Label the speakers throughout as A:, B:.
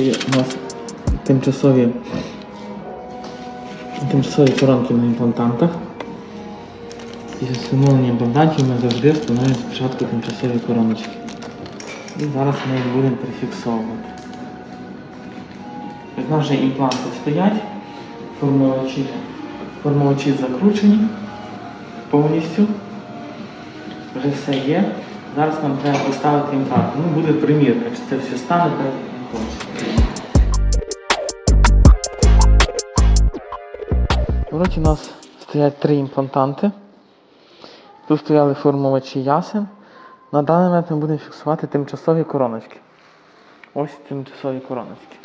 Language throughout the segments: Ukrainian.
A: є у нас тимчасові, тимчасові коронки на імплантантах. Після встановлення імплантантів ми завжди встановлюємо спочатку тимчасові короночки. І зараз ми їх будемо прифіксовувати. Як вже імпланти стоять, формувачі, формувачі закручені повністю. Вже все є. Зараз нам треба поставити імплант. Ну, буде примірка, чи це все стане Коротше, у нас стоять три імплантанти. Тут стояли формувачі ясен. На даний момент ми будемо фіксувати тимчасові короночки. Ось тимчасові короночки.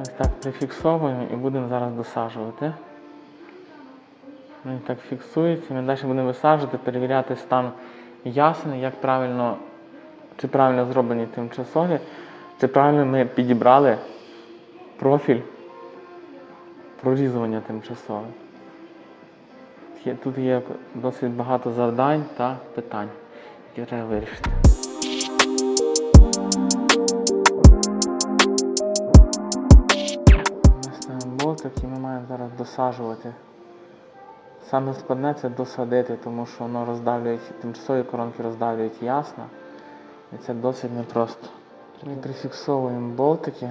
A: Ось так прифіксовуємо і будемо зараз досаджувати. Він так фіксується. Ми далі будемо висаджувати, перевіряти стан ясен, як правильно, чи правильно зроблені тимчасові, чи правильно ми підібрали профіль прорізування тимчасове. Тут є досить багато завдань та питань, які треба вирішити. Ми ставимо болтик і ми маємо зараз досаджувати. Саме складне це досадити, тому що воно роздавлює, тимчасові коронки роздавлюють ясно. І це досить непросто. Ми прифіксовуємо болтики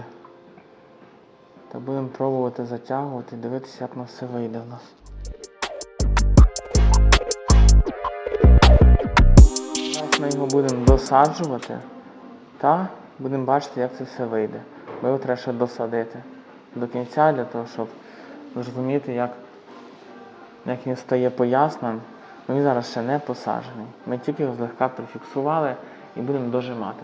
A: та будемо пробувати затягувати і дивитися, як воно все вийде в нас. Зараз ми його будемо досаджувати та будемо бачити, як це все вийде. Бо його треба ще досадити до кінця для того, щоб зрозуміти, як, як він стає поясним. Він зараз ще не посаджений. Ми тільки його злегка прифіксували і будемо дожимати.